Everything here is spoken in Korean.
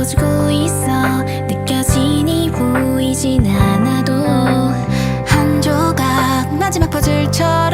퍼지고 있어. 느껴지니 보이진 않아도 한 조각 마지막 퍼즐처럼